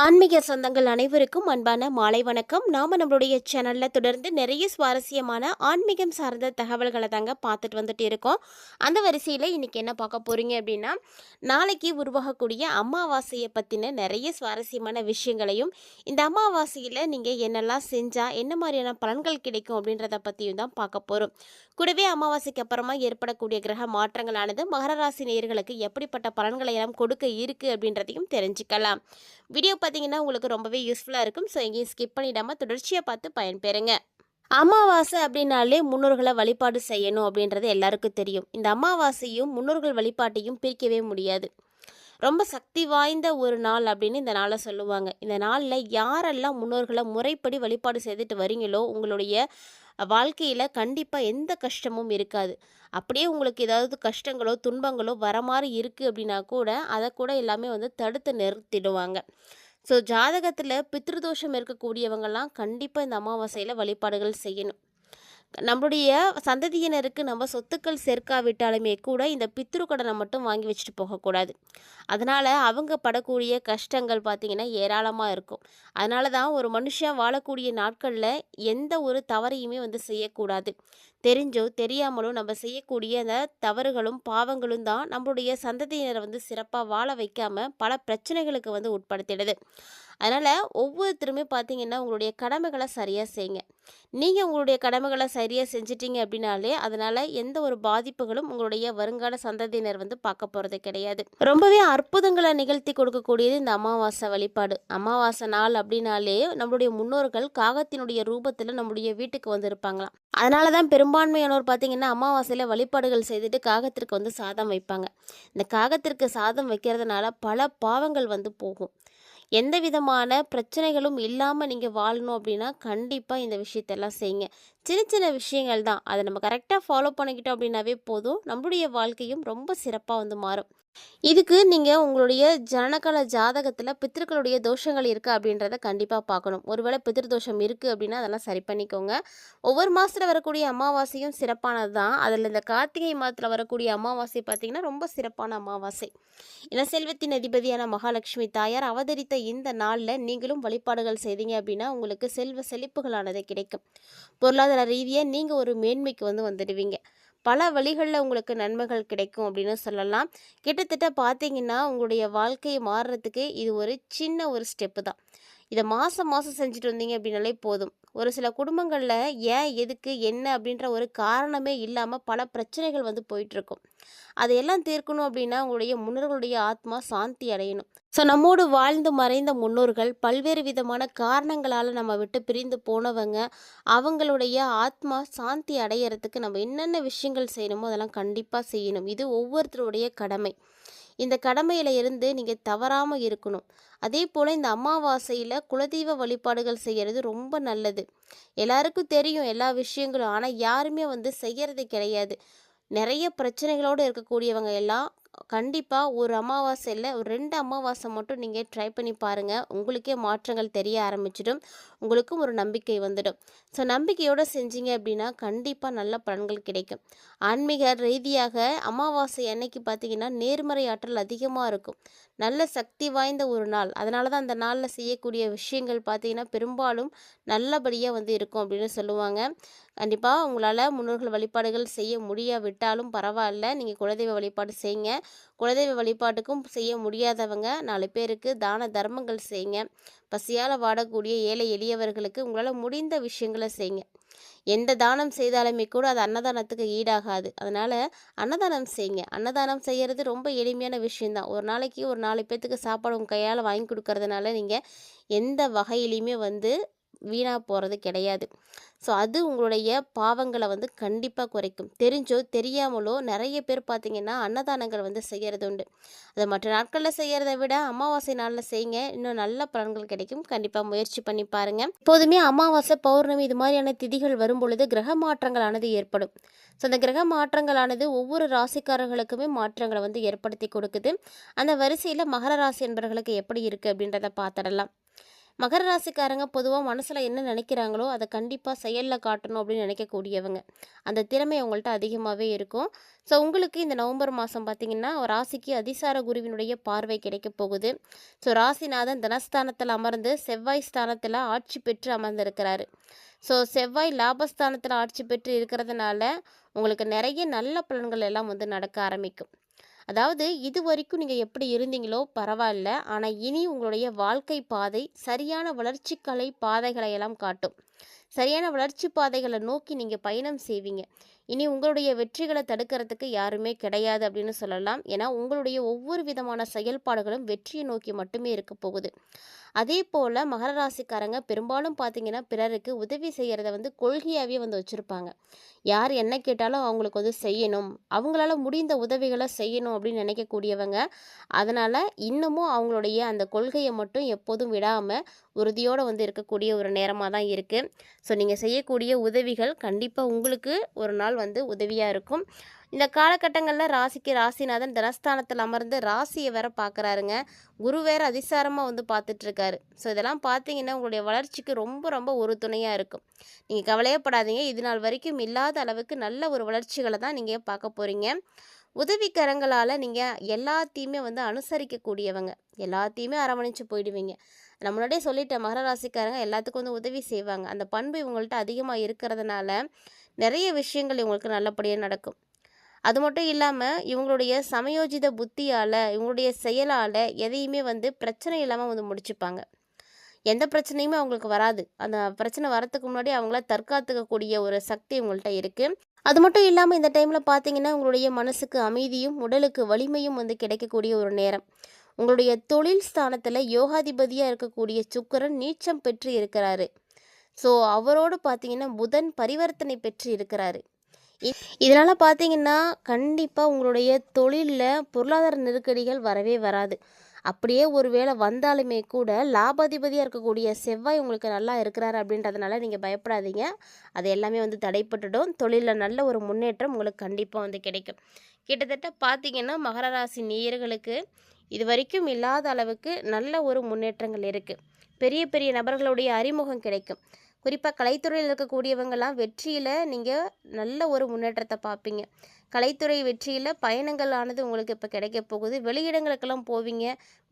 ஆன்மீக சொந்தங்கள் அனைவருக்கும் அன்பான மாலை வணக்கம். நாம நம்மளுடைய சேனல்ல தொடர்ந்து நிறைய சுவாரஸ்யமான ஆன்மீகம் சார்ந்த தகவல்களை தாங்க பார்த்துட்டு வந்துட்டு இருக்கோம். அந்த வரிசையில் இன்னைக்கு என்ன பார்க்க போறீங்க அப்படின்னா நாளைக்கு உருவாகக்கூடிய அமாவாசையை பற்றின நிறைய சுவாரஸ்யமான விஷயங்களையும் இந்த அமாவாசையில் நீங்கள் என்னெல்லாம் செஞ்சால் என்ன மாதிரியான பலன்கள் கிடைக்கும் அப்படின்றத பற்றியும் தான் பார்க்க போகிறோம் கூடவே அமாவாசைக்கு அப்புறமா ஏற்படக்கூடிய கிரக மாற்றங்களானது மகர ராசி நேயர்களுக்கு எப்படிப்பட்ட பலன்களை எல்லாம் கொடுக்க இருக்கு அப்படின்றதையும் தெரிஞ்சுக்கலாம். வீடியோ பார்த்தீங்கன்னா உங்களுக்கு ரொம்பவே யூஸ்ஃபுல்லாக இருக்கும். ஸோ எங்கேயும் ஸ்கிப் பண்ணிடாமல் தொடர்ச்சியாக பார்த்து பயன்பெறுங்க. அமாவாசை அப்படின்னாலே முன்னோர்களை வழிபாடு செய்யணும் அப்படின்றது எல்லாருக்கும் தெரியும். இந்த அமாவாசையும் முன்னோர்கள் வழிபாட்டையும் பிரிக்கவே முடியாது. ரொம்ப சக்தி வாய்ந்த ஒரு நாள் அப்படின்னு இந்த நாளை சொல்லுவாங்க. இந்த நாளில் யாரெல்லாம் முன்னோர்களை முறைப்படி வழிபாடு செய்துட்டு வரீங்களோ உங்களுடைய வாழ்க்கையில் கண்டிப்பாக எந்த கஷ்டமும் இருக்காது. அப்படியே உங்களுக்கு ஏதாவது கஷ்டங்களோ துன்பங்களோ வர மாதிரி இருக்குது அப்படின்னா கூட அதை கூட எல்லாமே வந்து தடுத்து நிறுத்திடுவாங்க. ஸோ ஜாதகத்தில் பித்ருதோஷம் இருக்கக்கூடியவங்கெல்லாம் கண்டிப்பாக இந்த அமாவாசையில் வழிபாடுகள் செய்யணும். நம்மளுடைய சந்ததியினருக்கு நம்ம சொத்துக்கள் சேர்க்காவிட்டாலுமே கூட இந்த பித்ரு கடனை மட்டும் வாங்கி வச்சுட்டு போகக்கூடாது. அதனால் அவங்க படக்கூடிய கஷ்டங்கள் பார்த்திங்கன்னா ஏராளமாக இருக்கும். அதனால தான் ஒரு மனுஷன் வாழக்கூடிய நாட்களில் எந்த ஒரு தவறையுமே வந்து செய்யக்கூடாது. தெரிஞ்சோ தெரியாமலோ நம்ம செய்யக்கூடிய அந்த தவறுகளும் பாவங்களும் தான் நம்மளுடைய சந்ததியினரை வந்து சிறப்பாக வாழ வைக்காமல் பல பிரச்சனைகளுக்கு வந்து உட்படுத்திடுது. அதனால் ஒவ்வொருத்தருமே பார்த்தீங்கன்னா உங்களுடைய கடமைகளை சரியாக செய்யுங்க. நீங்கள் உங்களுடைய கடமைகளை சரியாக செஞ்சிட்டீங்க அப்படின்னாலே அதனால் எந்த ஒரு பாதிப்புகளும் உங்களுடைய வருங்கால சந்ததியினர் வந்து பார்க்க போகிறது கிடையாது. ரொம்பவே அற்புதங்களை நிகழ்த்தி கொடுக்கக்கூடியது இந்த அமாவாசை வழிபாடு. அமாவாசை நாள் அப்படின்னாலே நம்மளுடைய முன்னோர்கள் காகத்தினுடைய ரூபத்தில் நம்முடைய வீட்டுக்கு வந்திருப்பாங்களாம். அதனால தான் பெரும்பான்மையானோர் பார்த்தீங்கன்னா அமாவாசையில் வழிபாடுகள் செய்துட்டு காகத்திற்கு வந்து சாதம் வைப்பாங்க. இந்த காகத்திற்கு சாதம் வைக்கிறதுனால பல பாவங்கள் வந்து போகும். எந்த விதமான பிரச்சனைகளும் இல்லாமல் நீங்கள் வாழணும் அப்படின்னா கண்டிப்பாக இந்த விஷயத்தெல்லாம் செய்யுங்க. சின்ன சின்ன விஷயங்கள் தான். அதை நம்ம கரெக்டாக ஃபாலோ பண்ணிக்கிட்டோம் அப்படின்னாவே போதும். நம்மளுடைய வாழ்க்கையும் ரொம்ப சிறப்பாக வந்து மாறும். இதுக்கு நீங்கள் உங்களுடைய ஜனனகால ஜாதகத்தில் பித்திருக்களுடைய தோஷங்கள் இருக்குது அப்படின்றத கண்டிப்பாக பார்க்கணும். ஒருவேளை பித்திரு தோஷம் இருக்குது அப்படின்னா அதெல்லாம் சரி பண்ணிக்கோங்க. ஒவ்வொரு மாதத்தில் வரக்கூடிய அமாவாசையும் சிறப்பானது தான் அதில் இந்த கார்த்திகை மாதத்தில் வரக்கூடிய அமாவாசை பார்த்திங்கன்னா ரொம்ப சிறப்பான அமாவாசை. ஏன்னா செல்வத்தின் அதிபதியான மகாலட்சுமி தாயார் அவதரித்த இந்த நாளில் நீங்களும் வழிபாடுகள் செய்தீங்க அப்படின்னா உங்களுக்கு செல்வ செழிப்புகளானது கிடைக்கும். பொருளாதார ரீதியாக நீங்கள் ஒரு மேன்மைக்கு வந்து வந்துடுவீங்க. பல வழிகளில் உங்களுக்கு நன்மைகள் கிடைக்கும் அப்படின்னு சொல்லலாம். கிட்டத்தட்ட பார்த்தீங்கன்னா உங்களுடைய வாழ்க்கை மாறுறதுக்கு இது ஒரு சின்ன ஒரு ஸ்டெப்பு தான். இதை மாதம் மாதம் செஞ்சுட்டு வந்தீங்க அப்படின்னாலே போதும். ஒரு சில குடும்பங்களில் ஏன் எதுக்கு என்ன அப்படின்ற ஒரு காரணமே இல்லாமல் பல பிரச்சனைகள் வந்து போயிட்டுருக்கும். அதையெல்லாம் தீர்க்கணும் அப்படின்னா உங்களுடைய முன்னோர்களுடைய ஆத்மா சாந்தி அடையணும். ஸோ நம்மோடு வாழ்ந்து மறைந்த முன்னோர்கள் பல்வேறு விதமான காரணங்களால் நம்ம விட்டு பிரிந்து போனவங்க அவங்களுடைய ஆத்மா சாந்தி அடையிறதுக்கு நம்ம என்னென்ன விஷயங்கள் செய்யணுமோ அதெல்லாம் கண்டிப்பாக செய்யணும். இது ஒவ்வொருத்தருடைய கடமை. இந்த கடமையில் இருந்து நீங்கள் தவறாமல் இருக்கணும். அதே போல் இந்த அமாவாசையில் குலதெய்வ வழிபாடுகள் செய்கிறது ரொம்ப நல்லது. எல்லாருக்கும் தெரியும் எல்லா விஷயங்களும். ஆனால் யாருமே வந்து செய்கிறது கிடையாது. நிறைய பிரச்சனைகளோடு இருக்கக்கூடியவங்க எல்லாம் கண்டிப்பாக ஒரு அமாவாசையில் ஒரு ரெண்டு அமாவாசை மட்டும் நீங்கள் ட்ரை பண்ணி பாருங்கள் உங்களுக்கே மாற்றங்கள் தெரிய ஆரம்பிச்சிடும். உங்களுக்கும் ஒரு நம்பிக்கை வந்துடும். ஸோ நம்பிக்கையோடு செஞ்சீங்க அப்படின்னா கண்டிப்பாக நல்ல பலன்கள் கிடைக்கும். ஆன்மீக ரீதியாக அமாவாசை அன்னைக்கு பார்த்தீங்கன்னா நேர்மறை ஆற்றல் அதிகமாக இருக்கும். நல்ல சக்தி வாய்ந்த ஒரு நாள். அதனால தான் அந்த நாளில் செய்யக்கூடிய விஷயங்கள் பார்த்தீங்கன்னா பெரும்பாலும் நல்லபடியாக வந்து இருக்கும் அப்படின்னு சொல்லுவாங்க. கண்டிப்பாக உங்களால் முன்னோர்கள் வழிபாடுகள் செய்ய முடியாவிட்டாலும் பரவாயில்ல. நீங்கள் குலதெய்வ வழிபாடு செய்யுங்க குலதெய்வ வழிபாட்டுக்கும் செய்ய முடியாதவங்க நாலு பேருக்கு தான தர்மங்கள் செய்யுங்க. பசியால் வாடக்கூடிய ஏழை எளியவர்களுக்கு உங்களால் முடிந்த விஷயங்களை செய்யுங்க. எந்த தானம் செய்தாலுமே கூட அது அன்னதானத்துக்கு ஈடாகாது. அதனால் அன்னதானம் செய்யுங்க. அன்னதானம் செய்கிறது ரொம்ப எளிமையான விஷயந்தான் ஒரு நாளைக்கு ஒரு நாலு பேர்த்துக்கு சாப்பாடு உங்கள் கையால் வாங்கி கொடுக்கறதுனால நீங்கள் எந்த வகையிலையுமே வந்து வீணாக போகிறது கிடையாது. ஸோ அது உங்களுடைய பாவங்களை வந்து கண்டிப்பாக குறைக்கும். தெரிஞ்சோ தெரியாமலோ நிறைய பேர் பார்த்திங்கன்னா அன்னதானங்கள் வந்து செய்கிறது உண்டு. அதை மற்ற நாட்களில் செய்கிறத விட அமாவாசை நாளில் செய்யுங்க. இன்னும் நல்ல பலன்கள் கிடைக்கும். கண்டிப்பாக முயற்சி பண்ணி பாருங்கள் எப்போதுமே அமாவாசை பௌர்ணமி இது மாதிரியான திதிகள் வரும் பொழுது கிரக மாற்றங்களானது ஏற்படும். ஸோ அந்த கிரக மாற்றங்களானது ஒவ்வொரு ராசிக்காரர்களுக்குமே மாற்றங்களை வந்து ஏற்படுத்தி கொடுக்குது. அந்த வரிசையில் மகர ராசி என்பவர்களுக்கு எப்படி இருக்குது அப்படின்றத பார்த்துடலாம். மகர ராசிக்காரங்க பொதுவாக மனசில் என்ன நினைக்கிறாங்களோ அதை கண்டிப்பாக செயலில் காட்டணும் அப்படின்னு நினைக்கக்கூடியவங்க. அந்த திறமை அவங்கள்ட்ட அதிகமாகவே இருக்கும். ஸோ உங்களுக்கு இந்த நவம்பர் மாதம் பார்த்திங்கன்னா ராசிக்கு அதிசார குருவினுடைய பார்வை கிடைக்க போகுது. ஸோ ராசிநாதன் தனஸ்தானத்தில் அமர்ந்து செவ்வாய் ஸ்தானத்தில் ஆட்சி பெற்று அமர்ந்திருக்கிறாரு. ஸோ செவ்வாய் லாபஸ்தானத்தில் ஆட்சி பெற்று இருக்கிறதுனால உங்களுக்கு நிறைய நல்ல பலன்கள் எல்லாம் வந்து நடக்க ஆரம்பிக்கும். அதாவது இது வரைக்கும் நீங்கள் எப்படி இருந்தீங்களோ பரவாயில்ல. ஆனால் இனி உங்களுடைய வாழ்க்கை பாதை சரியான வளர்ச்சிக்கலை பாதைகளை எல்லாம் காட்டும். சரியான வளர்ச்சி பாதைகளை நோக்கி நீங்கள் பயணம் செய்வீங்க. இனி உங்களுடைய வெற்றிகளை தடுக்கிறதுக்கு யாருமே கிடையாது அப்படின்னு சொல்லலாம். ஏன்னா உங்களுடைய ஒவ்வொரு விதமான செயல்பாடுகளும் வெற்றியை நோக்கி மட்டுமே இருக்க போகுது. அதே போல் மகர ராசிக்காரங்க பெரும்பாலும் பார்த்தீங்கன்னா பிறருக்கு உதவி செய்கிறத வந்து கொள்கையாகவே வந்து வச்சுருப்பாங்க. யார் என்ன கேட்டாலும் அவங்களுக்கு வந்து செய்யணும். அவங்களால முடிந்த உதவிகளை செய்யணும் அப்படின்னு நினைக்கக்கூடியவங்க. அதனால் இன்னமும் அவங்களுடைய அந்த கொள்கையை மட்டும் எப்போதும் விடாமல் உறுதியோடு வந்து இருக்கக்கூடிய ஒரு நேரமாக தான் இருக்குது ஸோ நீங்கள் செய்யக்கூடிய உதவிகள் கண்டிப்பாக உங்களுக்கு ஒரு நாள் வந்து உதவியாக இருக்கும். இந்த காலகட்டங்களில் ராசிக்கு ராசிநாதன் தனஸ்தானத்தில் அமர்ந்து ராசியை வேற பார்க்குறாருங்க குரு வேற அதிசாரமாக வந்து பார்த்துட்ருக்காரு ஸோ இதெல்லாம் பார்த்தீங்கன்னா உங்களுடைய வளர்ச்சிக்கு ரொம்ப ரொம்ப ஒரு துணையாக இருக்கும். நீங்கள் கவலையப்படாதீங்க இது நாள் வரைக்கும் இல்லாத அளவுக்கு நல்ல ஒரு வளர்ச்சிகளை தான் நீங்கள் பார்க்க போகிறீங்க உதவிக்கரங்களால் நீங்கள் எல்லாத்தையுமே வந்து அனுசரிக்கக்கூடியவங்க. எல்லாத்தையுமே அரவணைச்சு போயிடுவீங்க. நான் முன்னாடியே சொல்லிட்டேன் மகர ராசிக்காரங்க எல்லாத்துக்கும் வந்து உதவி செய்வாங்க. அந்த பண்பு இவங்கள்ட்ட அதிகமாக இருக்கிறதுனால நிறைய விஷயங்கள் இவங்களுக்கு நல்லபடியாக நடக்கும். அது மட்டும் இல்லாமல் இவங்களுடைய சமயோஜித புத்தியால் இவங்களுடைய செயலால் எதையுமே வந்து பிரச்சனை இல்லாமல் வந்து முடிச்சுப்பாங்க. எந்த பிரச்சனையுமே அவங்களுக்கு வராது. அந்த பிரச்சனை வரத்துக்கு முன்னாடி அவங்கள தற்காத்துக்கக்கூடிய ஒரு சக்தி இவங்கள்ட்ட இருக்குது அது மட்டும் இல்லாமல் இந்த டைமில் பார்த்தீங்கன்னா உங்களுடைய மனசுக்கு அமைதியும் உடலுக்கு வலிமையும் வந்து கிடைக்கக்கூடிய ஒரு நேரம். உங்களுடைய தொழில் ஸ்தானத்தில் யோகாதிபதியாக இருக்கக்கூடிய சுக்கரன் நீச்சம் பெற்று இருக்கிறாரு. ஸோ அவரோடு பார்த்தீங்கன்னா புதன் பரிவர்த்தனை பெற்று இருக்கிறாரு. இதனால் பார்த்தீங்கன்னா கண்டிப்பாக உங்களுடைய தொழிலில் பொருளாதார நெருக்கடிகள் வரவே வராது. அப்படியே ஒரு வேளை வந்தாலுமே கூட லாபாதிபதியாக இருக்கக்கூடிய செவ்வாய் உங்களுக்கு நல்லா இருக்கிறாரு அப்படின்றதுனால நீங்கள் பயப்படாதீங்க. அது எல்லாமே வந்து தடைப்பட்டுடும். தொழிலில் நல்ல ஒரு முன்னேற்றம் உங்களுக்கு கண்டிப்பாக வந்து கிடைக்கும். கிட்டத்தட்ட பார்த்தீங்கன்னா மகர ராசி நேயர்களுக்கு இது வரைக்கும் இல்லாத அளவுக்கு நல்ல ஒரு முன்னேற்றங்கள் இருக்குது பெரிய பெரிய நபர்களுடைய அறிமுகம் கிடைக்கும். குறிப்பாக கலைத்துறையில் இருக்கக்கூடியவங்கெல்லாம் வெற்றியில் நீங்கள் நல்ல ஒரு முன்னேற்றத்தை பார்ப்பீங்க. கலைத்துறை வெற்றியில் பயணங்கள் ஆனது உங்களுக்கு இப்போ கிடைக்க போகுது. வெளியிடங்களுக்கெல்லாம் போவீங்க.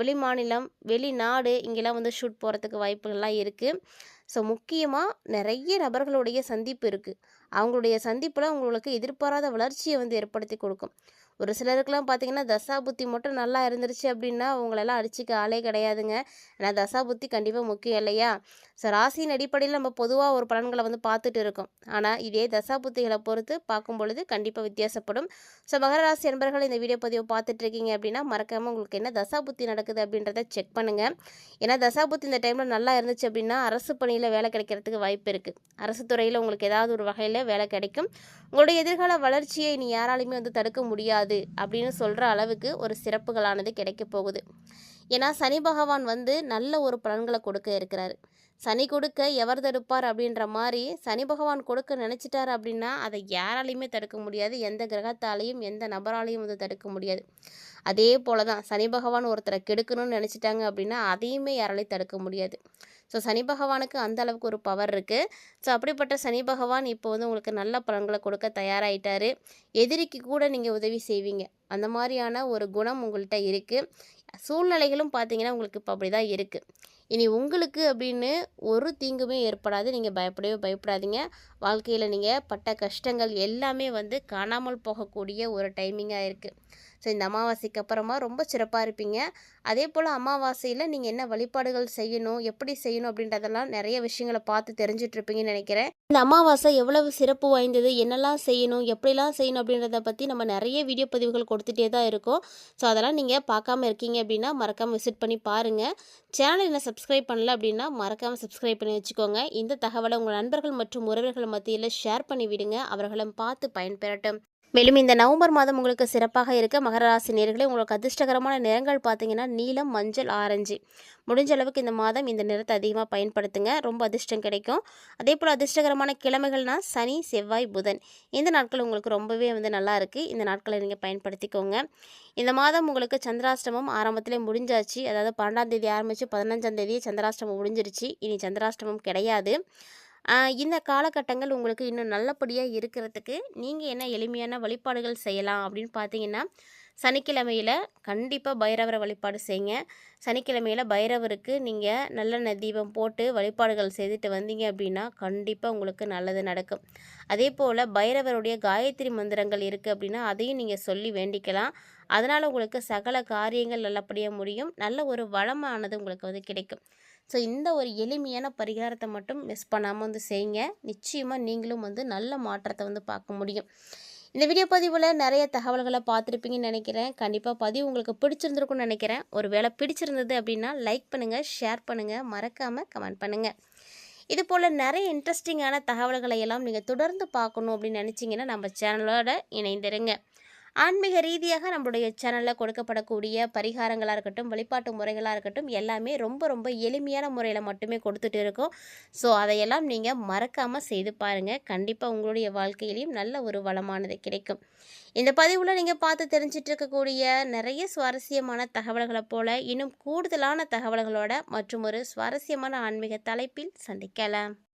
வெளி மாநிலம் வெளிநாடு இங்கெல்லாம் வந்து ஷூட் போகிறதுக்கு வாய்ப்புகள்லாம் இருக்குது ஸோ முக்கியமாக நிறைய நபர்களுடைய சந்திப்பு இருக்குது அவங்களுடைய சந்திப்பில் உங்களுக்கு எதிர்பாராத வளர்ச்சியை வந்து ஏற்படுத்தி கொடுக்கும். ஒரு சிலருக்குலாம் பார்த்தீங்கன்னா தசா புத்தி மட்டும் நல்லா இருந்துருச்சு அப்படின்னா அவங்களெல்லாம் அடிச்சுக்க ஆளே கிடையாதுங்க. ஏன்னா தசா புத்தி கண்டிப்பாக முக்கியம் இல்லையா? ஸோ ராசியின் அடிப்படையில் நம்ம பொதுவாக ஒரு பலன்களை வந்து பார்த்துட்டு இருக்கோம். ஆனால் இதே தசா புத்திகளை பொறுத்து பார்க்கும் பொழுது கண்டிப்பாக வித்தியாசப்படும். ஸோ மகர ராசி நண்பர்கள் இந்த வீடியோ பதிவை பார்த்துட்டு இருக்கீங்க அப்படின்னா மறக்காமல் உங்களுக்கு என்ன தசா புத்தி நடக்குது அப்படின்றத செக் பண்ணுங்கள் ஏன்னா தசா புத்தி இந்த டைமில் நல்லா இருந்துச்சு அப்படின்னா அரசு பணியில் வேலை கிடைக்கிறதுக்கு வாய்ப்பு இருக்குது அரசு துறையில் உங்களுக்கு ஏதாவது ஒரு வகையில் வேலை கிடைக்கும். உங்களுடைய எதிர்கால வளர்ச்சியை நீ யாராலையுமே வந்து தடுக்க முடியாது. அப்படின்னு சொல்கிற அளவுக்கு ஒரு சிறப்புகளானது கிடைக்க போகுது. ஏன்னா சனி பகவான் வந்து நல்ல ஒரு பலன்களை கொடுக்க இருக்கிறார். சனி கொடுக்க எவர் தடுப்பார் அப்படின்ற மாதிரி சனி பகவான் கொடுக்க நினச்சிட்டார் அப்படின்னா அதை யாராலையுமே தடுக்க முடியாது. எந்த கிரகத்தாலையும் எந்த நபராலையும் வந்து தடுக்க முடியாது. அதே போல தான் சனி பகவான் ஒருத்தரை கெடுக்கணும்னு நினச்சிட்டாங்க அப்படின்னா அதையுமே யாராலையும் தடுக்க முடியாது. ஸோ சனி பகவானுக்கு அந்த அளவுக்கு ஒரு பவர் இருக்குது ஸோ அப்படிப்பட்ட சனி பகவான் இப்போ வந்து உங்களுக்கு நல்ல பலன்களை கொடுக்க தயாராகிட்டாரு எதிரிக்கு கூட நீங்கள் உதவி செய்வீங்க. அந்த மாதிரியான ஒரு குணம் உங்கள்கிட்ட இருக்குது சூழ்நிலைகளும் பார்த்தீங்கன்னா உங்களுக்கு இப்போ அப்படி தான் இருக்குது இனி உங்களுக்கு அப்படின்னு ஒரு தீங்குமே ஏற்படாது. நீங்கள் பயப்படவே பயப்படாதீங்க. வாழ்க்கையில் நீங்கள் பட்ட கஷ்டங்கள் எல்லாமே வந்து காணாமல் போகக்கூடிய ஒரு டைமிங்காக இருக்குது ஸோ இந்த அமாவாசைக்கு அப்புறமா ரொம்ப சிறப்பாக இருப்பீங்க. அதே போல் அமாவாசையில் நீங்கள் என்ன வழிபாடுகள் செய்யணும் எப்படி செய்யணும் அப்படின்றதெல்லாம் நிறைய விஷயங்களை பார்த்து தெரிஞ்சிட்ருப்பீங்கன்னு நினைக்கிறேன். இந்த அமாவாசை எவ்வளவு சிறப்பு வாய்ந்தது என்னெல்லாம் செய்யணும் எப்படிலாம் செய்யணும் அப்படின்றத பற்றி நம்ம நிறைய வீடியோ பதிவுகள் கொடுத்துட்டே தான் இருக்கோம். ஸோ அதெல்லாம் நீங்கள் பார்க்காம இருக்கீங்க அப்படின்னா மறக்காமல் விசிட் பண்ணி பாருங்கள் சேனல் என்ன சப்ஸ்கிரைப் பண்ணல அப்படின்னா மறக்காமல் சப்ஸ்கிரைப் பண்ணி வச்சுக்கோங்க. இந்த தகவலை உங்கள் நண்பர்கள் மற்றும் உறவினர்கள் மத்தியில் ஷேர் பண்ணி விடுங்க. அவர்களும் பார்த்து பயன்பெறட்டும். மேலும் இந்த நவம்பர் மாதம் உங்களுக்கு சிறப்பாக இருக்க மகர ராசி நேர்களை உங்களுக்கு அதிர்ஷ்டகரமான நிறங்கள் பார்த்தீங்கன்னா நீலம் மஞ்சள் ஆரஞ்சு. முடிஞ்ச அளவுக்கு இந்த மாதம் இந்த நிறத்தை அதிகமாக பயன்படுத்துங்க. ரொம்ப அதிர்ஷ்டம் கிடைக்கும். அதே போல் அதிர்ஷ்டகரமான கிழமைகள்னா சனி செவ்வாய் புதன். இந்த நாட்கள் உங்களுக்கு ரொம்பவே வந்து நல்லா இருக்குது இந்த நாட்களை நீங்கள் பயன்படுத்திக்கோங்க. இந்த மாதம் உங்களுக்கு சந்திராஷ்டமம் ஆரம்பத்திலே முடிஞ்சாச்சு. அதாவது பன்னெண்டாம் தேதி ஆரம்பித்து பதினஞ்சாம் தேதி சந்திராஷ்டமம் முடிஞ்சிருச்சு. இனி சந்திராஷ்டமம் கிடையாது. இந்த காலகட்டங்கள் உங்களுக்கு இன்னும் நல்லபடியாக இருக்கிறதுக்கு நீங்கள் என்ன எளிமையான வழிபாடுகள் செய்யலாம் அப்படின்னு பார்த்தீங்கன்னா சனிக்கிழமையில் கண்டிப்பாக பைரவரை வழிபாடு செய்யுங்க. சனிக்கிழமையில் பைரவருக்கு நீங்கள் நல்லெண்ணெய் தீபம் போட்டு வழிபாடுகள் செய்துட்டு வந்தீங்க அப்படின்னா கண்டிப்பாக உங்களுக்கு நல்லது நடக்கும். அதே போல் பைரவருடைய காயத்ரி மந்திரங்கள் இருக்குது அப்படின்னா அதையும் நீங்கள் சொல்லி வேண்டிக்கலாம். அதனால் உங்களுக்கு சகல காரியங்கள் நல்லபடியாக முடியும். நல்ல ஒரு வளமானது உங்களுக்கு வந்து கிடைக்கும். ஸோ இந்த ஒரு எளிமையான பரிகாரத்தை மட்டும் மிஸ் பண்ணாமல் வந்து செய்யுங்க. நிச்சயமாக நீங்களும் வந்து நல்ல மாற்றத்தை வந்து பார்க்க முடியும். இந்த வீடியோ பதிவில் நிறைய தகவல்களை பார்த்துருப்பீங்கன்னு நினைக்கிறேன். கண்டிப்பாக பதிவு உங்களுக்கு பிடிச்சிருந்துருக்கும்னு நினைக்கிறேன். ஒரு வேளை பிடிச்சிருந்தது அப்படின்னா லைக் பண்ணுங்கள் ஷேர் பண்ணுங்கள் மறக்காமல் கமெண்ட் பண்ணுங்கள் இது போல் நிறைய இன்ட்ரெஸ்டிங்கான தகவல்களை எல்லாம் நீங்கள் தொடர்ந்து பார்க்கணும் அப்படின்னு நினச்சிங்கன்னா நம்ம சேனலோட இணைந்திருங்க. ஆன்மீக ரீதியாக நம்மளுடைய சேனலில் கொடுக்கப்படக்கூடிய பரிகாரங்களாக இருக்கட்டும் வழிபாட்டு முறைகளாக இருக்கட்டும் எல்லாமே ரொம்ப ரொம்ப எளிமையான முறையில் மட்டுமே கொடுத்துட்டு இருக்கோம். ஸோ அதையெல்லாம் நீங்கள் மறக்காமல் செய்து பாருங்கள் கண்டிப்பாக உங்களுடைய வாழ்க்கையிலையும் நல்ல ஒரு வளமானது கிடைக்கும். இந்த பதிவில் நீங்கள் பார்த்து தெரிஞ்சிட்டு இருக்கக்கூடிய நிறைய சுவாரஸ்யமான தகவல்களை போல இன்னும் கூடுதலான தகவல்களோட மற்றும் ஒரு சுவாரஸ்யமான ஆன்மீக தலைப்பில் சந்திக்கலாம்.